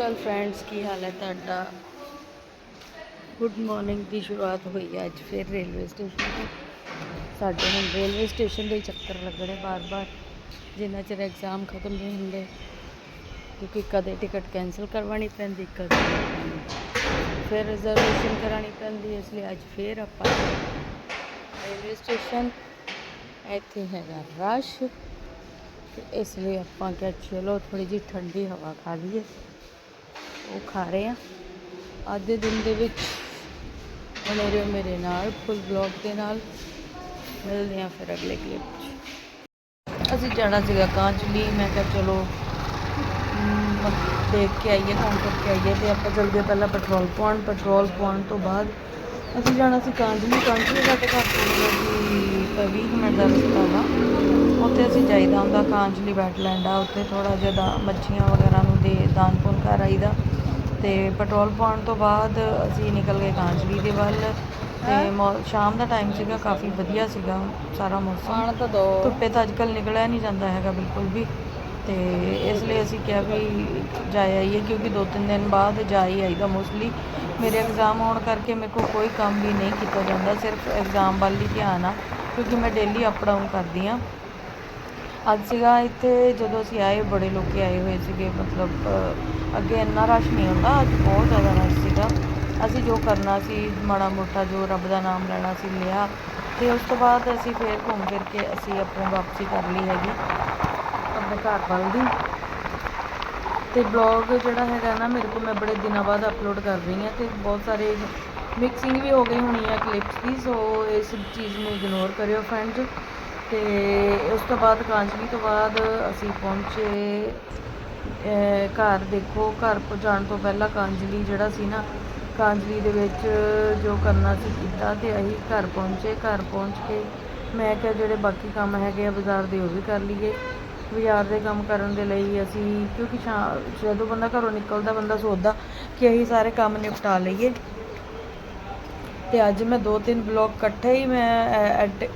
ਅਕਾਲ friends ਕੀ ਹਾਲ ਹੈ ਤੁਹਾਡਾ? Good morning ਦੀ ਸ਼ੁਰੂਆਤ ਹੋਈ ਹੈ ਅੱਜ ਫਿਰ ਰੇਲਵੇ ਸਟੇਸ਼ਨ ਤੋਂ। ਸਾਡੇ ਹੁਣ ਰੇਲਵੇ ਸਟੇਸ਼ਨ ਦੇ ਚੱਕਰ ਲੱਗਣੇ ਬਾਰ-ਬਾਰ, ਜਿੰਨਾ ਚਿਰ ਐਗਜ਼ਾਮ ਖਤਮ ਨਹੀਂ ਹੁੰਦੇ, ਕਿਉਂਕਿ ਕਦੇ ਟਿਕਟ ਕੈਨਸਲ ਕਰਵਾਉਣੀ ਪੈਂਦੀ, ਕਦੇ ਫਿਰ ਰਿਜ਼ਰਵੇਸ਼ਨ ਕਰਾਉਣੀ ਪੈਂਦੀ, ਇਸ ਲਈ ਅੱਜ ਫਿਰ ਆਪਾਂ ਰੇਲਵੇ ਸਟੇਸ਼ਨ ਇੱਥੇ ਹੈਗਾ ਰਸ਼ ਇਸ ਲਈ ਆਪਾਂ ਕਿਹਾ ਚਲੋ ਥੋੜੀ ਜਿਹੀ ਠੰਡੀ ਹਵਾ ਖਾ ਲਈਏ। ਉਹ ਖਾ ਰਹੇ ਆ। ਅੱਜ ਦੇ ਦਿਨ ਦੇ ਵਿੱਚ ਬਣੇ ਰਹੋ ਮੇਰੇ ਨਾਲ ਫੁੱਲ ਬਲੌਗ ਦੇ ਨਾਲ। ਮਿਲਦੇ ਆ ਫਿਰ ਅਗਲੇ ਕਲਿੱਪ 'ਚ। ਅਸੀਂ ਜਾਣਾ ਸੀਗਾ ਕਾਂਚਲੀ ਮੈਂ ਕਿਹਾ ਚਲੋ ਦੇਖ ਕੇ ਆਈਏ ਘੁੰਮ ਕਰਕੇ ਆਈਏ ਤੇ ਆਪਾਂ ਜਲਦੀ ਪਹਿਲਾਂ ਪੈਟਰੋਲ ਪਾਉਣ। ਪੈਟਰੋਲ ਪਾਉਣ ਤੋਂ ਬਾਅਦ ਅਸੀਂ ਜਾਣਾ ਸੀ ਕਾਂਚਲੀ ਕਾਂਚਲੀ ਸਾਡੇ ਘਰ ਤੋਂ ਮਤਲਬ ਕਿ 20 ਮਿੰਟ ਦਾ ਰਸਤਾ ਵਾ ਉੱਥੇ ਅਸੀਂ ਜਾਈਦਾ ਹੁੰਦਾ ਕਾਂਚਲੀ ਵੈਟਲੈਂਡ ਆ, ਉੱਥੇ ਥੋੜਾ ਜਿਹਾ ਦਾ ਮੱਛੀਆਂ ਵਗੈਰਾ ਨੂੰ ਦੇ ਦਾਨ ਪੁੰਨ ਕਰ ਆਈਦਾ। ਤੇ ਪੈਟਰੋਲ ਪਾਉਣ ਤੋਂ ਬਾਅਦ ਅਸੀਂ ਨਿਕਲ ਗਏ ਕਾਂਚਲੀ ਦੇ ਵੱਲ ਤੇ ਮੌ- ਸ਼ਾਮ ਦਾ ਟਾਈਮ ਸੀਗਾ ਕਾਫੀ ਵਧੀਆ ਸੀਗਾ ਸਾਰਾ ਮੌਸਮ। ਤਾਂ ਦੋ। ਧੁੱਪੇ ਤਾਂ ਅੱਜ ਕੱਲ੍ਹ ਨਿਕਲਿਆ ਨਹੀਂ ਜਾਂਦਾ ਹੈਗਾ ਬਿਲਕੁਲ ਵੀ ਤੇ ਇਸ ਲਈ ਅਸੀਂ ਕਿਹਾ ਵੀ ਜਾ ਆਈਏ ਕਿਉਂਕਿ ਦੋ ਤਿੰਨ ਦਿਨ ਬਾਅਦ ਜਾ ਹੀ ਆਈਦਾ ਮੋਸਟਲੀ ਮੇਰੇ ਐਗਜ਼ਾਮ ਹੋਣ ਕਰਕੇ ਮੇਰੇ ਕੋਲ ਕੋਈ ਕੰਮ ਵੀ ਨਹੀਂ ਕੀਤਾ ਜਾਂਦਾ ਸਿਰਫ ਐਗਜ਼ਾਮ ਵੱਲ ਹੀ ਧਿਆਨ ਆ ਕਿਉਂਕਿ ਮੈਂ ਡੇਲੀ ਅਪ ਡਾਊਨ ਕਰਦੀ ਆ। ਅੱਜ ਸੀਗਾ ਇੱਥੇ, ਜਦੋਂ ਅਸੀਂ ਆਏ, ਬੜੇ ਲੋਕ ਆਏ ਹੋਏ ਸੀਗੇ, ਮਤਲਬ ਅੱਗੇ ਇੰਨਾ ਰਸ਼ ਨਹੀਂ ਹੁੰਦਾ, ਅੱਜ ਬਹੁਤ ਜ਼ਿਆਦਾ ਰਸ਼ ਸੀਗਾ। ਅਸੀਂ ਜੋ ਕਰਨਾ ਸੀ, ਮਾੜਾ ਮੋਟਾ ਜੋ ਰੱਬ ਦਾ ਨਾਮ ਲੈਣਾ ਸੀ, ਲਿਆ। ਤੇ ਉਸ ਤੋਂ ਬਾਅਦ ਅਸੀਂ ਫੇਰ ਘੁੰਮ ਫਿਰ ਕੇ ਅਸੀਂ ਆਪਣੀ ਵਾਪਸੀ ਕਰ ਲਈ ਹੈਗੀ। ਆਪਣੇ ਘਰ ਵੱਲ ਦੀ। ਤੇ ਬਲੌਗ ਜਿਹੜਾ ਹੈਗਾ ਨਾ, ਮੇਰੇ ਕੋਲ ਮੈਂ ਬੜੇ ਦਿਨਾਂ ਬਾਅਦ ਅਪਲੋਡ ਕਰ ਰਹੀ ਹਾਂ ਤੇ ਬਹੁਤ ਸਾਰੇ ਮਿਕਸਿੰਗ ਵੀ ਹੋ ਗਈ ਹੋਣੀ ਹੈ ਕਲਿੱਪਸ ਦੀ ਸੋ ਇਸ ਚੀਜ਼ ਨੂੰ ਇਗਨੋਰ ਕਰਿਓ ਫਰੈਂਡਸ ਤੇ ਉਸ ਤੋਂ ਬਾਅਦ ਕਾਂਜਲੀ ਤੋਂ ਬਾਅਦ ਅਸੀਂ ਪਹੁੰਚੇ ਘਰ ਦੇਖੋ, ਘਰ ਪਹੁੰਚਾਉਣ ਤੋਂ ਪਹਿਲਾਂ ਕਾਂਜਲੀ ਜਿਹੜਾ ਸੀ ਨਾ ਕਾਂਜਲੀ ਦੇ ਵਿੱਚ ਜੋ ਕਰਨਾ ਸੀ ਕੀਤਾ ਤੇ ਅਸੀਂ ਘਰ ਪਹੁੰਚੇ। ਘਰ ਪਹੁੰਚ ਕੇ ਮੈਂ ਕਿਹਾ ਜਿਹੜੇ ਬਾਕੀ ਕੰਮ ਹੈਗੇ ਆ ਬਾਜ਼ਾਰ ਦੇ ਉਹ ਵੀ ਕਰ ਲਈਏ। ਬਾਜ਼ਾਰ ਦੇ ਕੰਮ ਕਰਨ ਦੇ ਲਈ ਅਸੀਂ, ਕਿਉਂਕਿ ਸ਼ਾ- ਜਦੋਂ ਬੰਦਾ ਘਰੋਂ ਨਿਕਲਦਾ, ਬੰਦਾ ਸੋਚਦਾ ਕਿ ਅਸੀਂ ਸਾਰੇ ਕੰਮ ਨਿਪਟਾ ਲਈਏ। ਤੇ ਅੱਜ ਮੈਂ ਦੋ ਤਿੰਨ ਬਲੌਗ ਇਕੱਠੇ ਹੀ ਮੈਂ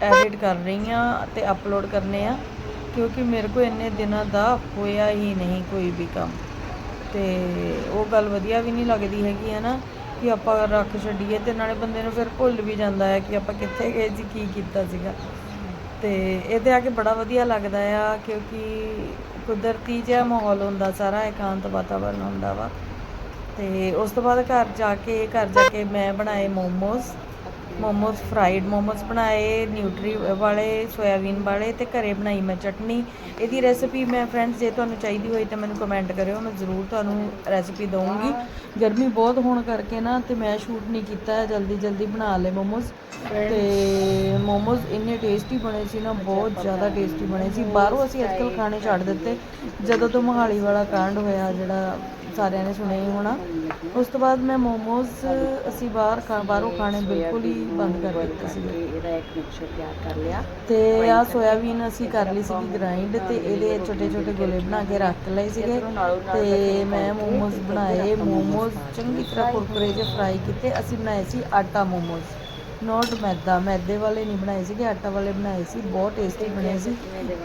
ਐਡਿਟ ਕਰ ਰਹੀ ਆ ਤੇ ਅਪਲੋਡ ਕਰਨੇ ਆ, ਕਿਉਂਕਿ ਮੇਰੇ ਕੋਲ ਇੰਨੇ ਦਿਨਾਂ ਦਾ ਹੋਇਆ ਹੀ ਨਹੀਂ ਕੋਈ ਵੀ ਕੰਮ। ਤੇ ਉਹ ਗੱਲ ਵਧੀਆ ਵੀ ਨਹੀਂ ਲੱਗਦੀ ਹੈਗੀ ਹੈ ਨਾ ਕਿ ਆਪਾਂ ਰੱਖ ਛੱਡੀਏ ਤੇ ਨਾਲੇ ਬੰਦੇ ਨੂੰ ਫਿਰ ਭੁੱਲ ਵੀ ਜਾਂਦਾ ਹੈ ਕਿ ਆਪਾਂ ਕਿੱਥੇ ਗਏ ਸੀ, ਕੀ ਕੀਤਾ ਸੀਗਾ। ਤੇ ਇਹਦੇ ਆ ਕੇ ਬੜਾ ਵਧੀਆ ਲੱਗਦਾ ਆ, ਕਿਉਂਕਿ ਕੁਦਰਤੀ ਜਿਹਾ ਮਾਹੌਲ ਹੁੰਦਾ, ਸਾਰਾ ਇਕਾਂਤ ਵਾਤਾਵਰਨ ਹੁੰਦਾ ਵਾ। ਤੇ ਉਸ ਤੋਂ ਬਾਅਦ ਘਰ ਜਾ ਕੇ ਘਰ ਜਾ ਕੇ ਮੈਂ ਬਣਾਏ ਮੋਮੋਸ। ਮੋਮੋਸ ਫਰਾਈਡ ਮੋਮੋਸ ਬਣਾਏ ਨਿਊਟਰੀ ਵਾਲੇ ਸੋਇਆਬੀਨ ਵਾਲੇ ਤੇ ਘਰੇ ਬਣਾਈ ਮੈਂ ਚਟਨੀ। ਇਹਦੀ ਰੈਸਿਪੀ ਮੈਂ ਫਰੈਂਡਸ ਜੇ ਤੁਹਾਨੂੰ ਚਾਹੀਦੀ ਹੋਈ ਤਾਂ ਮੈਨੂੰ ਕਮੈਂਟ ਕਰਿਓ ਮੈਂ ਜ਼ਰੂਰ ਤੁਹਾਨੂੰ ਰੈਸਿਪੀ ਦਊਂਗੀ। ਗਰਮੀ ਬਹੁਤ ਹੋਣ ਕਰਕੇ ਨਾ ਤੇ ਮੈਂ ਸ਼ੂਟ ਨਹੀਂ ਕੀਤਾ ਜਲਦੀ ਜਲਦੀ ਬਣਾ ਲਏ ਮੋਮੋਸ। ਤੇ ਮੋਮੋਸ ਇੰਨੇ ਟੇਸਟੀ ਬਣੇ ਸੀ ਨਾ ਬਹੁਤ ਜ਼ਿਆਦਾ ਟੇਸਟੀ ਬਣੇ ਸੀ। ਬਾਹਰੋਂ ਅਸੀਂ ਅੱਜਕੱਲ ਖਾਣੇ ਛੱਡ ਦਿੱਤੇ। ਜਦੋਂ ਤੋਂ ਮੋਹਾਲੀ ਵਾਲਾ ਕਾਂਡ ਹੋਇਆ ਜਿਹੜਾ ਸਾਰਿਆਂ ਨੇ ਸੁਣਿਆ ਹੀ ਹੋਣਾ। ਉਸ ਤੋਂ ਬਾਅਦ ਮੈਂ ਮੋਮੋਸ ਅਸੀਂ ਬਾਹਰ ਖਾ ਬਾਹਰੋਂ ਖਾਣੇ ਬਿਲਕੁਲ ਹੀ ਬੰਦ ਕਰ ਦਿੱਤੇ ਸੀਗੇ। ਇਹਦਾ ਇੱਕ ਮਿਕਸਚਰ ਤਿਆਰ ਕਰ ਲਿਆ। ਤੇ ਆ ਸੋਇਆਬੀਨ ਅਸੀਂ ਕਰ ਲਈ ਸੀਗੀ ਗ੍ਰਾਈਂਡ ਤੇ ਇਹਦੇ ਛੋਟੇ ਛੋਟੇ ਗੋਲੇ ਬਣਾ ਕੇ ਰੱਖ ਲਏ ਸੀਗੇ। ਤੇ ਮੈਂ ਮੋਮੋਸ ਬਣਾਏ। ਮੋਮੋਸ ਚੰਗੀ ਤਰ੍ਹਾਂ ਕੁਰਕਰੇ ਜਿਹੇ ਫਰਾਈ ਕੀਤੇ। ਅਸੀਂ ਬਣਾਏ ਸੀ ਆਟਾ ਮੋਮੋਸ ਨੋਟ ਮੈਦਾ ਮੈਦੇ ਵਾਲੇ ਨਹੀਂ ਬਣਾਏ ਸੀਗੇ ਆਟਾ ਵਾਲੇ ਬਣਾਏ ਸੀ ਬਹੁਤ ਟੇਸਟੀ ਬਣੇ ਸੀ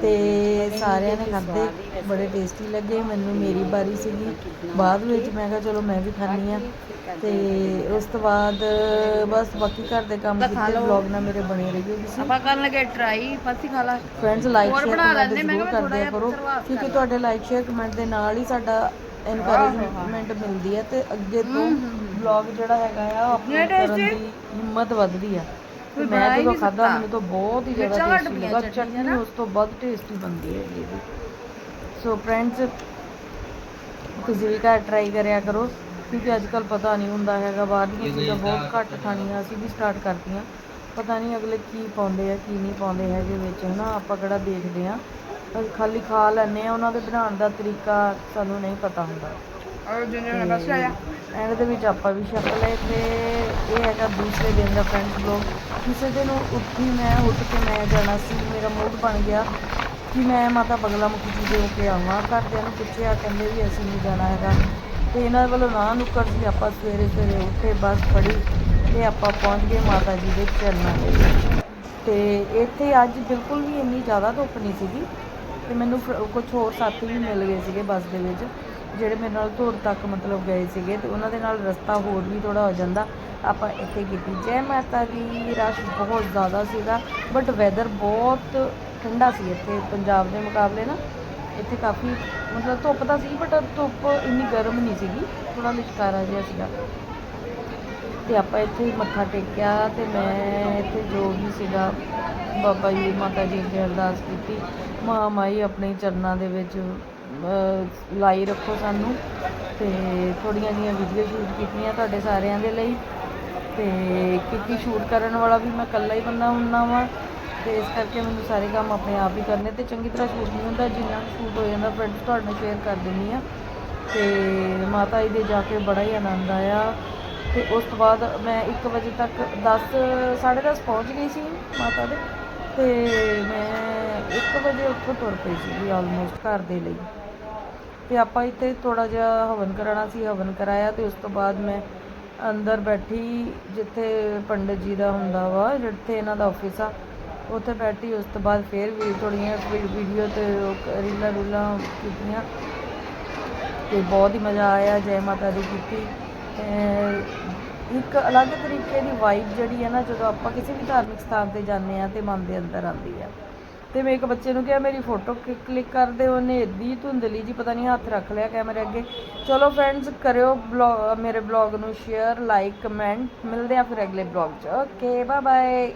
ਤੇ ਸਾਰਿਆਂ ਨੇ ਖਾਧੇ ਬੜੇ ਟੇਸਟੀ ਲੱਗੇ ਮੈਨੂੰ ਮੇਰੀ ਵਾਰੀ ਸੀਗੀ। ਬਾਅਦ ਵਿੱਚ ਮੈਂ ਕਿਹਾ ਚਲੋ ਮੈਂ ਵੀ ਖਾਣੀ ਆ ਤੇ ਉਸ ਤੋਂ ਬਾਅਦ ਬਸ ਬਾਕੀ ਘਰ ਦੇ ਕੰਮ ਕੀਤੇ ਵਲੌਗ ਨਾਲ ਮੇਰੇ ਬਣੇ ਰਹੀਓ ਤੁਸੀਂ। ਆਪਾਂ ਕਰਨ ਲੱਗੇ ਟਰਾਈ ਫਸੀ ਖਾ ਲਾ। ਫਰੈਂਡਸ ਲਾਈਕ ਸ਼ੇਅਰ ਬਣਾ ਕਮੈਂਟ ਜ਼ਰੂਰ ਕਰਦੇ ਕਰੋ ਕਿਉਂਕਿ ਤੁਹਾਡੇ ਲਾਈਕ ਸ਼ੇਅਰ ਕਮੈਂਟ ਦੇ ਨਾਲ ਹੀ ਸਾਡਾ ਇਨਕਰੇਜਮੈਂਟ ਮਿਲਦੀ ਹੈ ਤੇ ਅੱਗੇ ਤੋਂ ਵਲੌਗ ਜਿਹੜਾ ਹੈਗਾ ਆ ਅਪਲੋਡ ਕਰਨ ਦੀ ਹਿੰਮਤ ਵੱਧਦੀ ਆ। ਤੇ ਮੈਂ ਜਦੋਂ ਖਾਦਾ ਮੈਨੂੰ ਤਾਂ ਬਹੁਤ ਹੀ ਜ਼ਿਆਦਾ ਟੇਸਟੀ ਲੱਗਾ। ਚਟਨੀ ਉਸ ਤੋਂ ਵੱਧ ਟੇਸਟੀ ਬਣਦੀ ਹੈ ਇਹ ਵੀ ਸੋ ਫਰੈਂਡਸ ਤੁਸੀਂ ਵੀ ਘਰ ਟਰਾਈ ਕਰਿਆ ਕਰੋ ਕਿਉਂਕਿ ਅੱਜ ਕੱਲ ਪਤਾ ਨਹੀਂ ਹੁੰਦਾ ਹੈਗਾ ਬਾਹਰ ਦੀਆਂ ਚੀਜ਼ਾਂ ਬਹੁਤ ਘੱਟ ਖਾਣੀਆਂ ਅਸੀਂ ਵੀ ਸਟਾਰਟ ਕਰਤੀਆਂ। ਪਤਾ ਨਹੀਂ ਅਗਲੇ ਕੀ ਪਾਉਂਦੇ ਆ ਕੀ ਨਹੀਂ ਪਾਉਂਦੇ ਹੈਗੇ ਵਿੱਚ ਹਨਾ? ਆਪਾਂ ਕਿਹੜਾ ਦੇਖਦੇ ਆ। ਖਾਲੀ ਖਾ ਲੈਂਦੇ ਆ ਉਹਨਾਂ ਦੇ ਬਣਾਉਣ ਦਾ ਤਰੀਕਾ ਸਾਨੂੰ ਨਹੀਂ ਪਤਾ ਹੁੰਦਾ। ਔਰ ਨੇ ਬਸ ਆਇਆ ਐਂਡ ਦੇ ਵਿੱਚ ਆਪਾਂ ਵੀ ਛਕ ਲਏ ਤੇ ਇਹ ਹੈਗਾ ਦੂਸਰੇ ਦਿਨ ਦਾ ਫਰੈਂਡਸ ਬਲੌਗ ਦੂਸਰੇ ਦਿਨ ਉੱਠੀ ਮੈਂ, ਉੱਠ ਕੇ ਮੈਂ ਜਾਣਾ ਸੀ, ਮੇਰਾ ਮੂਡ ਬਣ ਗਿਆ ਕਿ ਮੈਂ ਮਾਤਾ ਬਗਲਾ ਮੁਖੀ ਜੀ ਦੇ ਹੋ ਕੇ ਆਵਾਂ। ਘਰਦਿਆਂ ਨੂੰ ਪੁੱਛਿਆ, ਕਹਿੰਦੇ ਵੀ ਅਸੀਂ ਨਹੀਂ ਜਾਣਾ ਹੈਗਾ। ਤੇ ਇਹਨਾਂ ਵੱਲੋਂ ਨਾ ਨੁੱਕਰ ਸੀ, ਆਪਾਂ ਸਵੇਰੇ ਸਵੇਰੇ ਉੱਠੇ, ਬੱਸ ਫੜੀ ਤੇ ਆਪਾਂ ਪਹੁੰਚ ਗਏ ਮਾਤਾ ਜੀ ਦੇ ਚਰਨਾਂ ਦੇ ਤੇ ਇੱਥੇ ਅੱਜ ਬਿਲਕੁਲ ਵੀ ਇੰਨੀ ਜ਼ਿਆਦਾ ਧੁੱਪ ਨਹੀਂ ਸੀਗੀ ਤੇ ਮੈਨੂੰ ਕੁਝ ਹੋਰ ਸਾਥੀ ਵੀ ਮਿਲ ਗਏ ਸੀਗੇ ਬੱਸ ਦੇ ਵਿੱਚ। ਜਿਹੜੇ ਮੇਰੇ ਨਾਲ ਧੂੜ ਤੱਕ ਮਤਲਬ ਗਏ ਸੀਗੇ ਤੇ ਉਹਨਾਂ ਦੇ ਨਾਲ ਰਸਤਾ ਹੋਰ ਵੀ ਥੋੜਾ ਹੋ ਜਾਂਦਾ। ਆਪਾਂ ਇੱਥੇ ਕੀਤੀ। ਜੈ ਮਾਤਾ ਦੀ ਰਸ਼ ਬਹੁਤ ਜ਼ਿਆਦਾ ਸੀਗਾ ਬਟ ਵੈਦਰ ਬਹੁਤ ਠੰਡਾ ਸੀ ਇੱਥੇ, ਪੰਜਾਬ ਦੇ ਮੁਕਾਬਲੇ ਨਾ। ਇੱਥੇ ਕਾਫੀ ਮਤਲਬ ਧੁੱਪ ਤਾਂ ਸੀ ਬਟ ਧੁੱਪ ਇੰਨੀ ਗਰਮ ਨਹੀਂ ਸੀਗੀ ਥੋੜਾ ਲਿਸ਼ਕਾਰਾ ਜਿਹਾ ਸੀਗਾ। ਤੇ ਆਪਾਂ ਇੱਥੇ ਮੱਥਾ ਟੇਕਿਆ ਤੇ ਮੈਂ ਇੱਥੇ ਜੋ ਵੀ ਸੀਗਾ, ਬਾਬਾ ਜੀ, ਮਾਤਾ ਜੀ ਅੱਗੇ ਅਰਦਾਸ ਕੀਤੀ। ਮਾਂ ਮਾਈ ਆਪਣੇ ਚਰਨਾਂ ਦੇ ਵਿੱਚ ਲਾਈ ਰੱਖੋ ਸਾਨੂੰ ਤੇ ਥੋੜੀਆਂ ਜਿਹੀਆਂ ਵੀਡੀਓ ਸ਼ੂਟ ਕੀਤੀਆਂ ਤੁਹਾਡੇ ਸਾਰਿਆਂ ਦੇ ਲਈ ਤੇ ਕਿਉਂਕਿ ਸ਼ੂਟ ਕਰਨ ਵਾਲਾ ਵੀ ਮੈਂ ਇਕੱਲਾ ਹੀ ਬੰਦਾ ਹੁੰਨਾ ਵਾਂ ਤੇ ਇਸ ਕਰਕੇ ਮੈਨੂੰ ਸਾਰੇ ਕੰਮ ਆਪਣੇ ਆਪ ਹੀ ਕਰਨੇ ਤੇ ਚੰਗੀ ਤਰ੍ਹਾਂ ਸ਼ੂਟ ਨਹੀਂ ਹੁੰਦਾ, ਜਿੰਨਾ ਸ਼ੂਟ ਹੋ ਜਾਂਦਾ ਫਰੈਂਡਸ ਤੁਹਾਡੇ ਨਾਲ ਸ਼ੇਅਰ ਕਰ ਦਿੰਦੀ ਆ ਤੇ ਮਾਤਾ ਜੀ ਦੇ ਜਾ ਕੇ ਬੜਾ ਹੀ ਆਨੰਦ ਆਇਆ ਤੇ ਉਸ ਤੋਂ ਬਾਅਦ ਮੈਂ 1 ਵਜੇ ਤੱਕ 10 10:30 ਪਹੁੰਚ ਗਈ ਸੀ ਮਾਤਾ ਦੇ ਤੇ ਮੈਂ 1 ਵਜੇ ਉੱਥੋਂ ਤੁਰ ਪਈ ਸੀ ਆਲਮੋਸਟ ਘਰ ਦੇ ਲਈ। ਤੇ ਆਪਾਂ ਇੱਥੇ ਥੋੜਾ ਜਿਹਾ ਹਵਨ ਕਰਾਉਣਾ ਸੀ, ਹਵਨ ਕਰਾਇਆ ਤੇ ਉਸ ਤੋਂ ਬਾਅਦ ਮੈਂ ਅੰਦਰ ਬੈਠੀ ਜਿੱਥੇ ਪੰਡਿਤ ਜੀ ਦਾ ਹੁੰਦਾ ਵਾ, ਜਿੱਥੇ ਇਹਨਾਂ ਦਾ ਆਫਿਸ ਆ, ਉੱਥੇ ਬੈਠੀ, ਉਸ ਤੋਂ ਬਾਅਦ ਫੇਰ ਵੀ ਥੋੜੀਆਂ ਵੀਡੀਓ ਤੇ ਉਹ ਰੀਲਾਂ ਰੂਲਾਂ ਕੀਤੀਆਂ ਤੇ ਬਹੁਤ ਹੀ ਮਜ਼ਾ ਆਇਆ, ਜੈ ਮਾਤਾ ਦੀ ਕੀਤੀ। ਇੱਕ ਅਲੱਗ ਤਰੀਕੇ ਦੀ ਵਾਈਬ ਜਿਹੜੀ ਹੈ ਨਾ, ਜਦੋਂ ਆਪਾਂ ਕਿਸੇ ਵੀ ਧਾਰਮਿਕ ਸਥਾਨ ਤੇ ਜਾਂਦੇ ਆ ਤੇ ਮਨ ਦੇ ਅੰਦਰ ਆਉਂਦੀ ਆ। ਤੇ ਮੈਂ ਇੱਕ ਬੱਚੇ ਨੂੰ ਕਿਹਾ, ਮੇਰੀ ਫੋਟੋ ਕਲਿੱਕ ਕਰ ਦੇ ਉਹਨੇ ਏਦੀ ਧੁੰਦਲੀ ਜੀ ਪਤਾ ਨਹੀਂ ਹੱਥ ਰੱਖ ਲਿਆ ਕੈਮਰੇ ਅੱਗੇ। ਚਲੋ ਫਰੈਂਡਸ ਕਰਿਓ ਬਲੌਗ ਮੇਰੇ ਬਲੌਗ ਨੂੰ ਸ਼ੇਅਰ ਲਾਈਕ ਕਮੈਂਟ ਮਿਲਦੇ ਆ ਫਿਰ ਅਗਲੇ ਬਲੌਗ 'ਚ। Okay bye bye